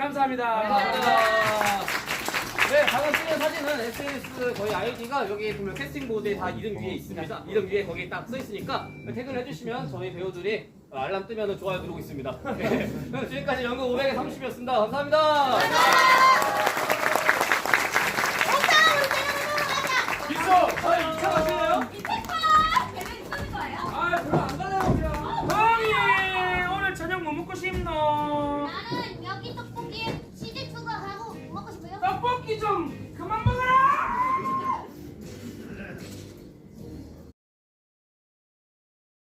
감사합니다. 감사합니다. 감사합니다. 네, 방금 찍은 사진은 SNS 거의 아이디가 여기 보면 캐스팅 보드에 다 이름 위에 있습니다. 이름 위에 거기 딱 써 있으니까 태그를 해주시면 저희 배우들이 알람 뜨면 좋아요 누르고 있습니다. 네. 그럼 지금까지 연극 500의 30이었습니다. 감사합니다. 2